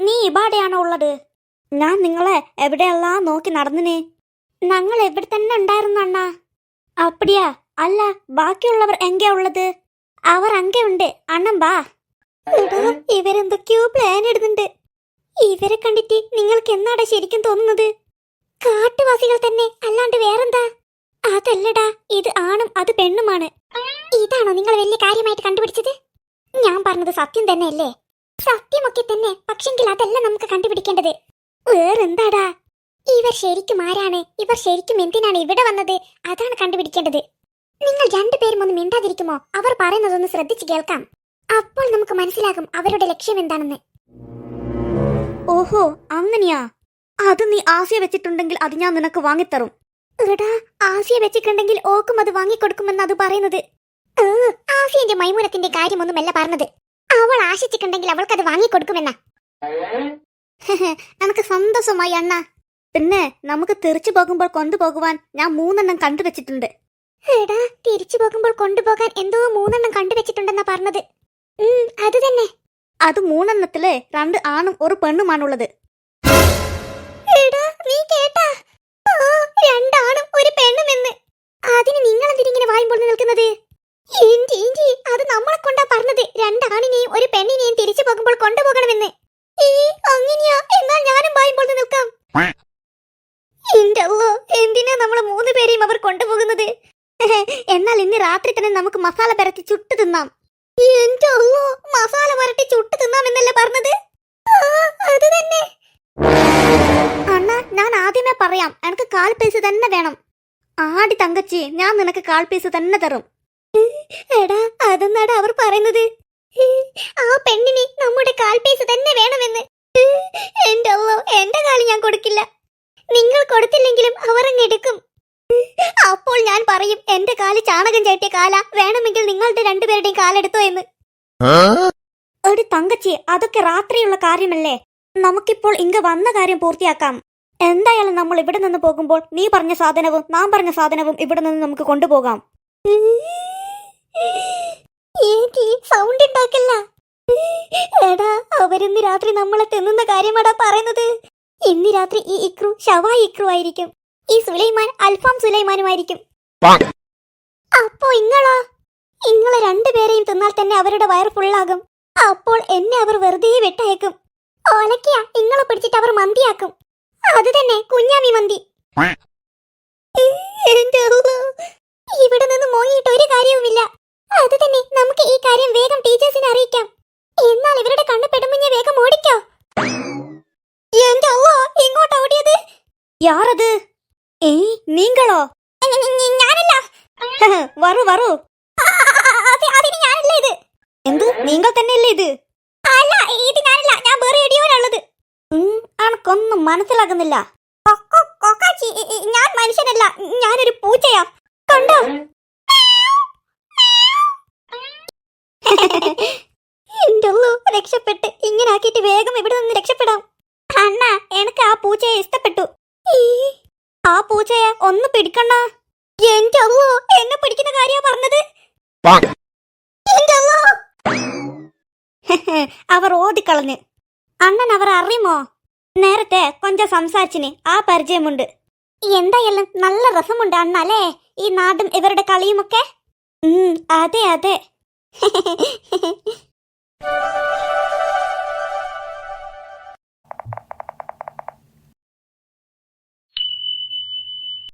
നീ ഇബാടെയാണോ ഉള്ളത്? ഞാൻ നിങ്ങളെ എവിടെയല്ലാ നോക്കി നടന്നിനെ? ഞങ്ങൾ എവിടെ തന്നെ ഉണ്ടായിരുന്നു അണ്ണാ? അപ്പടിയാ. അല്ല ബാക്കിയുള്ളവർ എങ്കെയാ ഉള്ളത്? അവർ അങ്കെ ഉണ്ട് അണ്ണൻ ബാ. ഇവരെന്തൊക്കെയോ പ്ലാൻ ഇടുന്നുണ്ട്. ഇവരെ കണ്ടിട്ട് നിങ്ങൾക്ക് എന്നാടാ ശരിക്കും തോന്നുന്നത്? കാട്ടുവാസികൾ തന്നെ അല്ലാണ്ട് വേറെന്താ? അതല്ലടാ ഇത് ആണും അത് പെണ്ണുമാണ്. ഇതാണോ നിങ്ങൾ വലിയ കാര്യമായിട്ട് കണ്ടുപിടിച്ചത്? ഞാൻ പറഞ്ഞത് സത്യം തന്നെയല്ലേ? സത്യമൊക്കെ തന്നെ. പക്ഷെങ്കിൽ അതല്ല നമുക്ക് കണ്ടുപിടിക്കേണ്ടത്. വേറെന്താടാ? ഇവർ ശരിക്കും ആരാണ്? ഇവർ ശരിക്കും എന്തിനാണ് ഇവിടെ വന്നത്? അതാണ് കണ്ടുപിടിക്കേണ്ടത്. നിങ്ങൾ രണ്ടുപേരും ഒന്ന് മിണ്ടാതിരിക്കുമോ? അവർ പറയുന്നതൊന്ന് ശ്രദ്ധിച്ചു കേൾക്കാം. അപ്പോൾ നമുക്ക് മനസ്സിലാകും അവരുടെ ലക്ഷ്യം എന്താണെന്ന്. ഓഹോ അങ്ങനെയാ? അത് നീ ആസിയ വെച്ചിട്ടുണ്ടെങ്കിൽ അത് ഞാൻ നിനക്ക് വാങ്ങിത്തരും. എടാ ആസിയ വെച്ചിട്ടുണ്ടെങ്കിൽ ഓക്കും അത് വാങ്ങിക്കൊടുക്കുമെന്ന് അത് പറയുന്നത്. ആസിയന്റെ മൈമൂനത്തിന്റെ കാര്യമൊന്നുമല്ല പറഞ്ഞത്. അവൾ ആശിച്ചിട്ടുണ്ടെങ്കിൽ അവൾക്കത് വാങ്ങിക്കൊടുക്കുമെന്ന. നമുക്ക് സന്തോഷമായി അണ്ണ. പിന്നെ നമുക്ക് തിരിച്ചു പോകുമ്പോൾ കൊണ്ടുപോകുവാൻ ഞാൻ മൂന്നെണ്ണം കണ്ടുവച്ചിട്ടുണ്ട്. എടാ തിരിച്ചു പോകുമ്പോൾ കൊണ്ടുപോകാൻ എന്തോ മൂന്നെണ്ണം കണ്ടുവച്ചിട്ടുണ്ടെന്നാ പറഞ്ഞത്. അത് തന്നെ. അത് മൂന്നെണ്ണത്തിൽ രണ്ട് ആണും ഒരു പെണ്ണുമാണുള്ളത്. എടാ നീ കേട്ടാ? രണ്ടാണും ഒരു പെണ്ണുമെന്ന്. അതിന് നിങ്ങൾ എന്തിനിങ്ങനെ വായുമ്പോൾ നിൽക്കുന്നത്? പറഞ്ഞത് രണ്ടാണിനെയും ഒരു പെണ്ണിനെയും തിരിച്ചു പോകുമ്പോൾ കൊണ്ടുപോകണമെന്ന്. ഈ അങ്ങനെയാ. എന്നാൽ ഞാനും പായുമ്പോൾ നിൽക്കാം. എന്തിനാ നമ്മളെ മൂന്ന് പേരെയും അവർ കൊണ്ടുപോകുന്നത്? എന്നാൽ ഇന്ന് രാത്രി തന്നെ നമുക്ക് മസാല പരത്തി ചുട്ടു തിന്നാം. എന്റെ മസാല പരട്ടി ചുട്ടു തിന്നാം എന്നല്ലേ പറഞ്ഞത് അത് തന്നെ. അണ്ണ ഞാൻ ആദ്യമേ പറയാം എനിക്ക് കാൽ പൈസ തന്നെ വേണം. ആടി തങ്കച്ചി ഞാൻ നിനക്ക് കാൽ പൈസ തന്നെ തരും. എടാ അതെന്നാടാ അവർ പറയുന്നത്? ആ പെണ്ണിന് നമ്മുടെ കാൽ പൈസ തന്നെ വേണമെന്ന്. എന്റെ അല്ലോ എന്റെ കാൽ ഞാൻ കൊടുക്കില്ല. നിങ്ങൾ കൊടുത്തില്ലെങ്കിലും അവർ അങ്ങ് എടുക്കും. അപ്പോൾ ഞാൻ പറയും എന്റെ കാൽ ചാണകം ചേട്ടിയ കാല വേണമെങ്കിൽ നിങ്ങളുടെ രണ്ടുപേരുടെയും കാലെടുത്തോ എന്ന്. ഒരു തങ്കച്ചി അതൊക്കെ രാത്രിയുള്ള കാര്യമല്ലേ? നമുക്കിപ്പോൾ ഇങ്ങ വന്ന കാര്യം പൂർത്തിയാക്കാം. എന്തായാലും നമ്മൾ ഇവിടെ നിന്ന് പോകുമ്പോൾ നീ പറഞ്ഞ സാധനവും നാം പറഞ്ഞ സാധനവും ഇവിടെ നിന്ന് നമുക്ക് കൊണ്ടുപോകാം. സൗണ്ട് ഉണ്ടാക്കല്ല. എടാ അവരിന്ന് രാത്രി നമ്മളെ തിന്നുന്ന കാര്യമാടാ പറയുന്നത്. ഇന്ന് രാത്രി ഈ ഇക്രു ഷവായി ഇക്രു ആയിരിക്കും. ഈ സുലൈമാൻ അൽഫാം സുലൈമാനുമായിരിക്കും. അപ്പോ ഇങ്ങളോ? ഇങ്ങളെ രണ്ടുപേരെയും തിന്നാൽ തന്നെ അവരുടെ വയറ് ഫുള്ളാകും അപ്പോൾ എന്നെ അവർ വെറുതെ വിട്ടയക്കും. ഓലക്കിയ ഇങ്ങളെ പിടിച്ചിട്ട് അവർ മന്തിയാക്കും. അത് തന്നെ കുഞ്ഞാമി മന്തി. ഇവിടെ നിന്ന് മോങ്ങിയിട്ട് ഒരു കാര്യവുമില്ല. അത് തന്നെ നമുക്ക് ഈ കാര്യം വേഗം ടീച്ചേഴ്സിനെ അറിയിക്കാം. എന്നാൽ ഇവരുടെ കണ്ണ് പെടുമ്പോ വേഗം ഓടിക്കോ. എന്റെ അള്ളോ ഇങ്ങോട്ട് ഓടിയത്? യാറത്? ഏയ് നീങ്കളോ? ഞാനല്ല. വറു വറു ഞാനല്ല ഇത്. എന്ത് നിങ്ങൾ തന്നെയല്ലേ ഇത്? അല്ല ഇത് ഞാനല്ല. ഞാൻ വേറെ എടിയോനുള്ളത് അനക്കൊന്നും മനസ്സിലാകുന്നില്ല. ഞാൻ മനുഷ്യനല്ല. ഞാനൊരു പൂച്ചയാ കണ്ടോ എന്റെ ഉള്ളു രക്ഷപ്പെട്ട് ഇങ്ങനെ ആക്കിയിട്ട് വേഗം ഇവിടെ നിന്ന് രക്ഷപ്പെടാം അണ്ണ എനിക്ക് ആ പൂച്ചയെ ഇഷ്ടപ്പെട്ടു ഈ, ആ പൂച്ചയെ ഒന്ന് പിടിക്കണ എന്റെ അള്ളോ എന്നെ പിടിക്കുന്ന കാര്യ പറഞ്ഞത്? അവർ ഓടിക്കളഞ്ഞ്. അണ്ണൻ അവർ അറിയുമോ? നേരത്തെ കൊഞ്ച സംസാരിച്ചിന് ആ പരിചയമുണ്ട്. എന്തായാലും നല്ല രസമുണ്ട് അണ്ണ അല്ലേ? ഈ നാടും ഇവരുടെ കളിയുമൊക്കെ? അതെ അതെ.